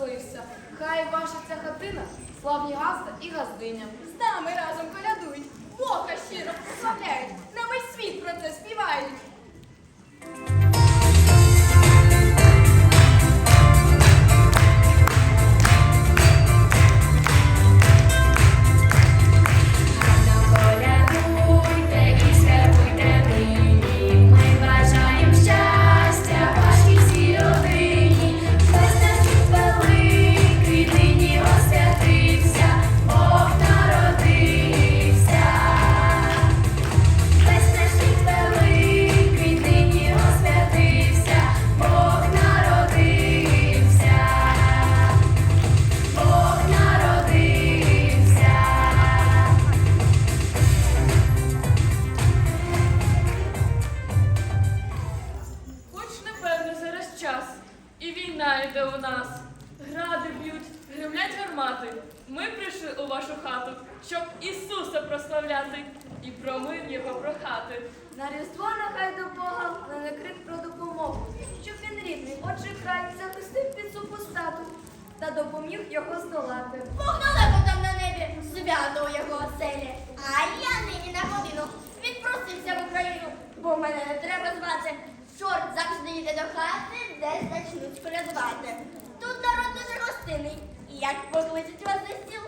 Нехай ваша ця хатина, славні газда і газдиня. З нами разом колядують, Бога щиро прославляють, на весь світ про це співають. Час, і війна йде у нас. Гради б'ють, гремлять гармати. Ми прийшли у вашу хату, щоб Ісуса прославляти і про мир його прохати. На різдво нехай до Бога мене крик про допомогу, щоб він рідний, отже край захистив під супостату та допоміг його здолати. Бог далеко там на небі, свято у його оселі. А я нині на годину відпросився в Україну, бо мене не треба звати. Чорт завжди йде до хати, де зачнуть колядувати. Тут народ дуже гостинний, і як покличуть вас на стіл,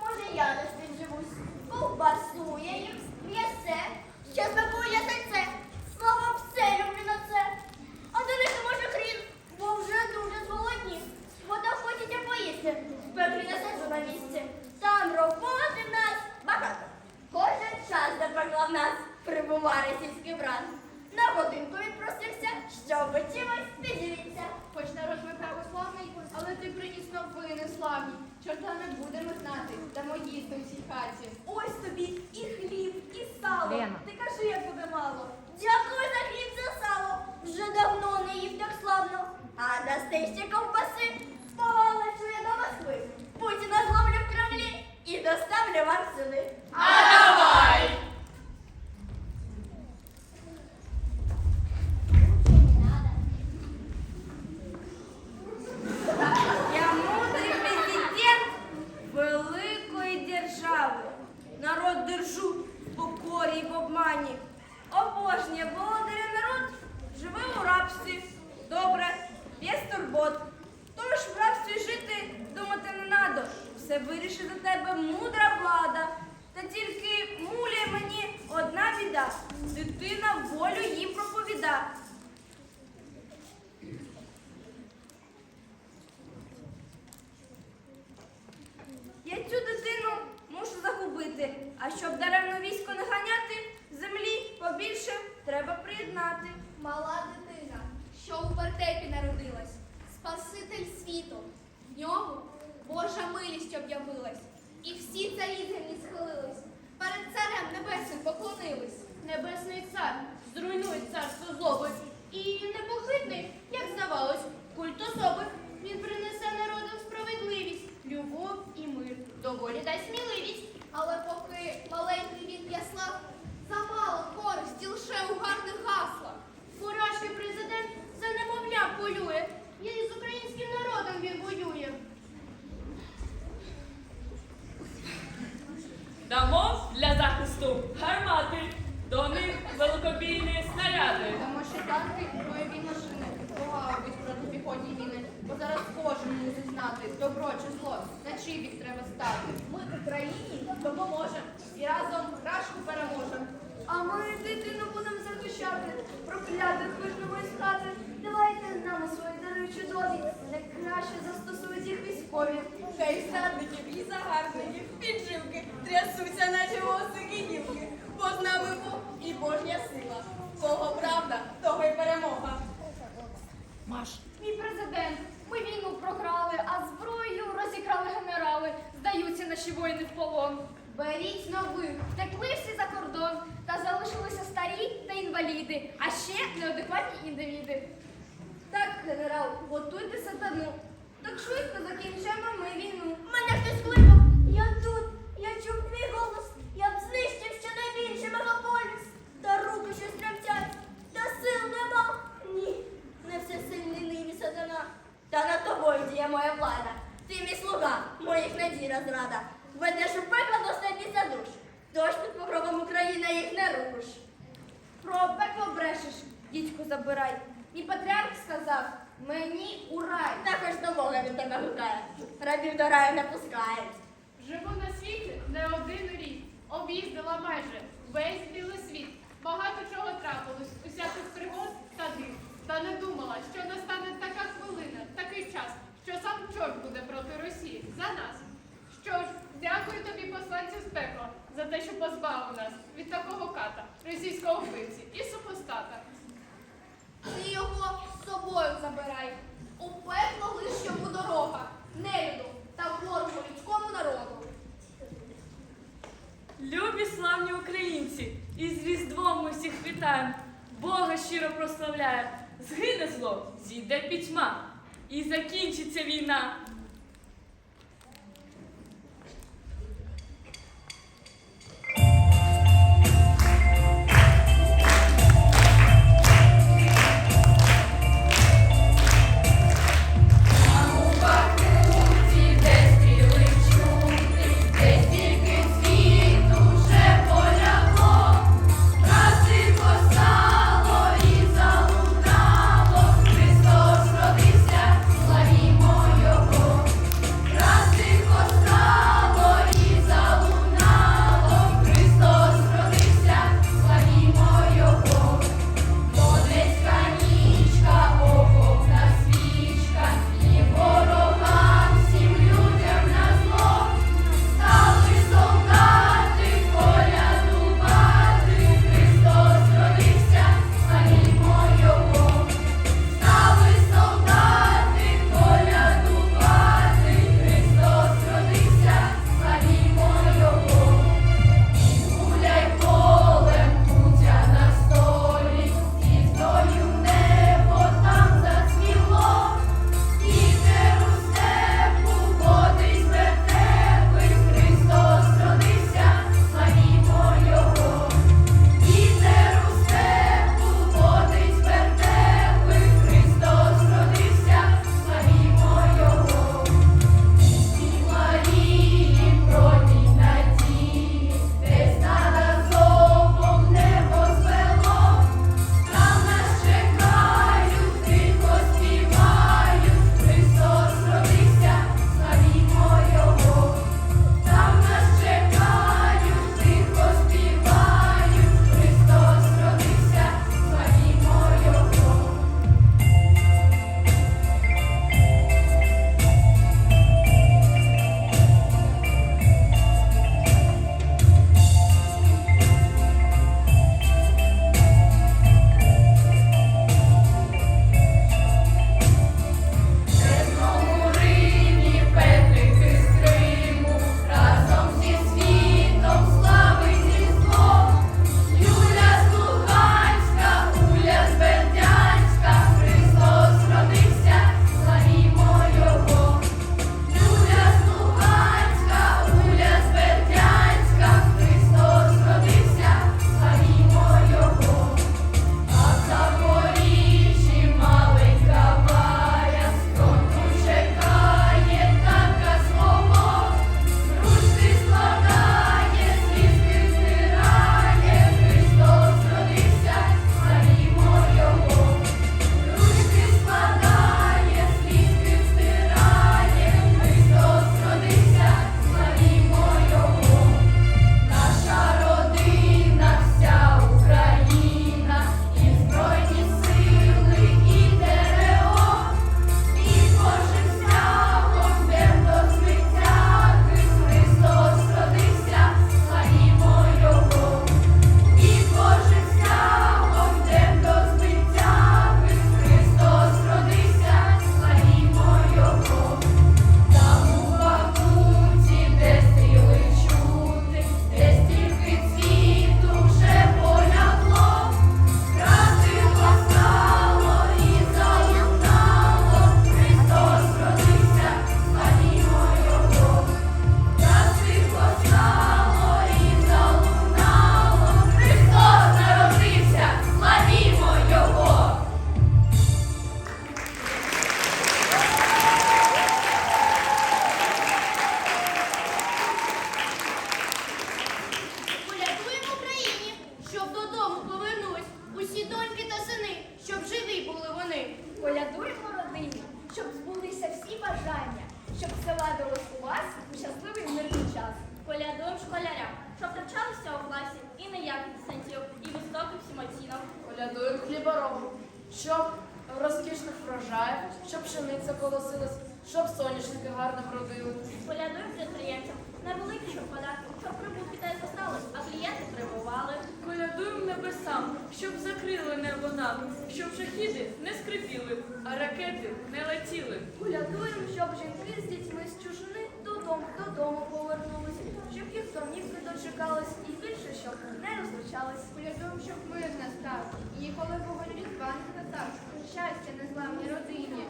може я на стіл живусь. Ковбасує їм, м'ясе, ще смакує сальце. Слава все люблю на це. А до них не може хрін, бо вже дуже зголодні. Вода хочеться поїсти, не сиджу на місці. Там роботи в нас багато. Кожен час до пекла в нас прибуває сільський брат. На годинку відпросився, щоб чимось підживіться. Хоч народ ми православний, але ти приніс новини славні. Чорта не будемо знати, дамо їсти в Дитина волю їм проповіда. Я цю дитину мушу загубити, а щоб даремно військо не ганяти, землі побільше треба приєднати. Мала дитина, що у вертепі народилась, Спаситель світу. В ньому Божа милість об'явилась, і всі царі землі схилились. Дамо для захисту гармати, до них великобійні снаряди. Тому що танки бойові машини погають протипіхотні війни, бо зараз кожен мусить знати добро чи зло, на чий бік треба стати. Ми Україні допоможемо і разом крашку переможемо. А ми дитину будемо захищати, проклятих вижнемо із хати. Давайте з нами свої дари чудові, найкраще застосують їх військові. Хай зрадників і загарбників ще неадекватні індивіди. Так, генерал, готуйте сатану. Так швидко закінчимо ми. Рабів до раю не пускають. Живу на світі не один рік. Об'їздила майже весь білий світ. Багато чого трапилось, усяких пригод та див. Та не думала, що настане така хвилина, такий час, що сам чорт буде проти Росії за нас. Що ж, дякую тобі, посланцю з пекла, за те, що позбавив нас від такого ката, російського вбивці і супостата. Ти його з собою забирай. Щиро прославляє, Згине зло, зійде пітьма, і закінчиться війна. Щоб соняшники гарно вродили. Полядуємо підприємцям на великі щоб податки, щоб прибутки та й зостались, а клієнти прибували. Колядуємо небесам, щоб закрили небо нам, щоб шахіди не скрипіли, а ракети не летіли. Колядуємо, щоб жінки з дітьми з чужини додому, додому повернулись, щоб їх домівки дочекались і більше щоб не розлучались. Колядуємо, щоб мир настав, і ніколи вогонь різдва не згасав. Щастя незламній родині.